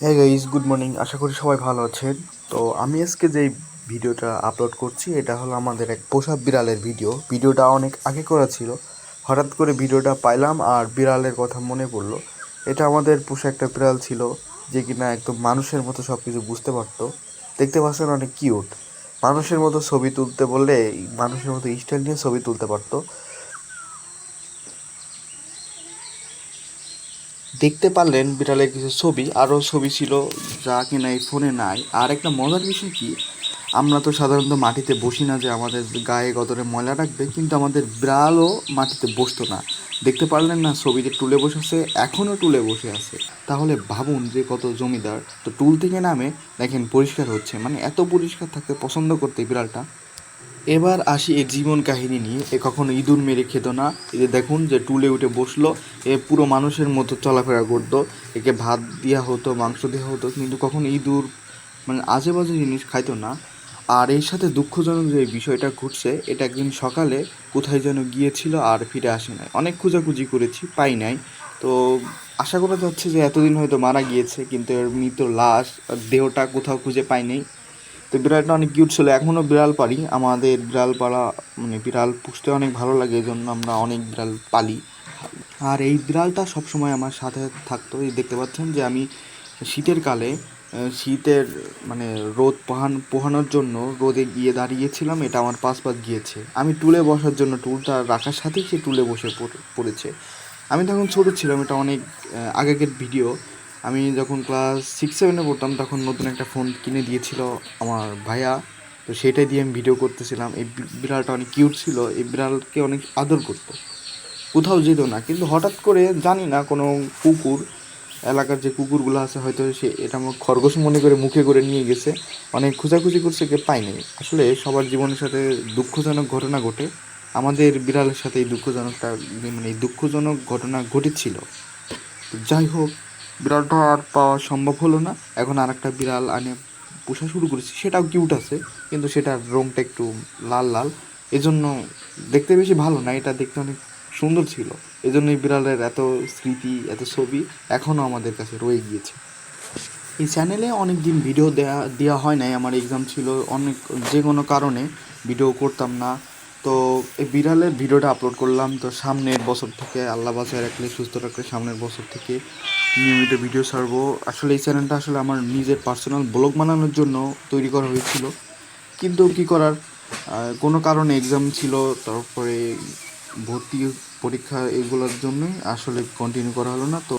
হ্যাঁ guys good morning আশা করি সবাই ভালো আছেন। তো আমি আজকে যে ভিডিওটা আপলোড করছি, এটা হলো আমাদের এক পোষা বিড়ালের ভিডিও। ভিডিওটা অনেক আগে করা ছিল। হঠাৎ করে ভিডিওটা পাইলাম আর বিড়ালের কথা মনে পড়ল। এটা আমাদের পোষা একটা বিড়াল ছিল, যে কিনা একদম মানুষের মতো সব কিছু বুঝতে পারতো। দেখতে পাচ্ছেন অনেক কিউট মানুষের মতো ছবি তুলতে বললে, মানুষের মতো স্টাইল নিয়ে ছবি তুলতে পারতো। দেখতে পারলেন বিড়ালের কিছু ছবি, আরও ছবি ছিল যা কিনা এই ফোনে নাই। আর একটা মজার বিষয় কি? আমরা তো সাধারণত মাটিতে বসি না যে আমাদের গায়ে গতরে ময়লা রাখবে, কিন্তু আমাদের বিড়ালও মাটিতে বসতো না। দেখতে পারলেন না ছবিতে টুলে বসে আছে, এখনও টুলে বসে আছে। তাহলে ভাবুন যে কত জমিদার। তো টুল থেকে নামে দেখেন পরিষ্কার হচ্ছে। মানে এত পরিষ্কার থাকতে পছন্দ করতে বিড়ালটা। এবার আসি এর জীবন কাহিনী নিয়ে। এ কখনো ইঁদুর মেরে খেত না। যে দেখুন যে টুলে উঠে বসল, এ পুরো মানুষের মতো চলাফেরা করতো। একে ভাত দেওয়া হতো, মাংস দেওয়া হতো, কিন্তু কখনো ইঁদুর মানে আজে বাজে জিনিস খাইতো না। আর এর সাথে দুঃখজনক যে বিষয়টা ঘটছে, এটা একদিন সকালে কোথায় যেন গিয়েছিল আর ফিরে আসে নাই। অনেক খোঁজাখুঁজি করেছি, পাই নাই। তো আশা করা যাচ্ছে যে এতদিন হয়তো মারা গিয়েছে, কিন্তু এর মৃত লাশ, দেহটা কোথাও খুঁজে পাই নাই। তো বিড়ালটা অনেক কিউট ছিল এখনও বিড়াল পারি আমাদের বিড়াল পাড়া মানে বিড়াল পুষতে অনেক ভালো লাগে এই জন্য আমরা অনেক বিড়াল পালি। আর এই বিড়ালটা সবসময় আমার সাথে থাকতো, এই দেখতে পাচ্ছেন যে আমি শীতের কালে শীতের মানে রোদ পোহান, পোহানোর জন্য রোদে গিয়ে দাঁড়িয়েছিলাম, এটা আমার পাশ পাশ গিয়েছে। আমি টুলে বসার জন্য টুলটা রাখার সাথেই সে টুলে বসে পড়ে- পড়েছে। আমি তখন ছোটো ছিলাম, এটা অনেক আগেকার ভিডিও আমি যখন ক্লাস সিক্স সেভেনে পড়তাম, তখন নতুন একটা ফোন কিনে দিয়েছিল আমার ভাইয়া। তো সেটাই দিয়ে আমি ভিডিও করতেছিলাম। এই বিড়ালটা অনেক কিউট ছিল। এই বিড়ালকে অনেক আদর করতো। কোথাও যেত না। কিন্তু হঠাৎ করে, জানি না, কোনো কুকুর, এলাকার যে কুকুরগুলো আছে, হয়তো সে এটা আমার খরগোশ মনে করে মুখে করে নিয়ে গেছে। অনেক খোঁজাখুঁজি করছে কে পাইনি আসলে সবার জীবনের সাথে দুঃখজনক ঘটনা ঘটে। আমাদের বিড়ালের সাথে এই দুঃখজনকটা মানে এই দুঃখজনক ঘটনা ঘটেছিল। তো যাই হোক বিড়ালটা আর পাওয়া সম্ভব হলো না। এখন আর একটা বিড়াল আনে, পোষা শুরু করেছি। সেটাও কিউট আছে, কিন্তু সেটার রঙটা একটু লাল লাল। এজন্য দেখতে বেশি ভালো না, এটা দেখতে অনেক সুন্দর ছিল। এজন্য এই বিড়ালের এত স্মৃতি, এত ছবি এখনও আমাদের কাছে রয়ে গিয়েছে। এই চ্যানেলে অনেক দিন ভিডিও দেওয়া দেওয়া হয় নাই। আমার এক্সাম ছিল অনেক, যে কোনো কারণে ভিডিও করতাম না। তো এই বিড়ালের ভিডিওটা আপলোড করলাম। তো সামনের বছর থেকে, আল্লাহ বাসায় রাখলে, সুস্থ রাখলে সামনের বছর থেকে নিয়মিত ভিডিও ছাড়বো। আসলে এই চ্যানেলটা আসলে আমার নিজের পার্সোনাল ব্লগ বানানোর জন্য তৈরি করা হয়েছিল। কিন্তু কি করার? কোনো কারণে এক্সাম ছিল, তারপরে ভর্তি পরীক্ষা এগুলোর জন্যই আসলে কন্টিনিউ করা হলো না। তো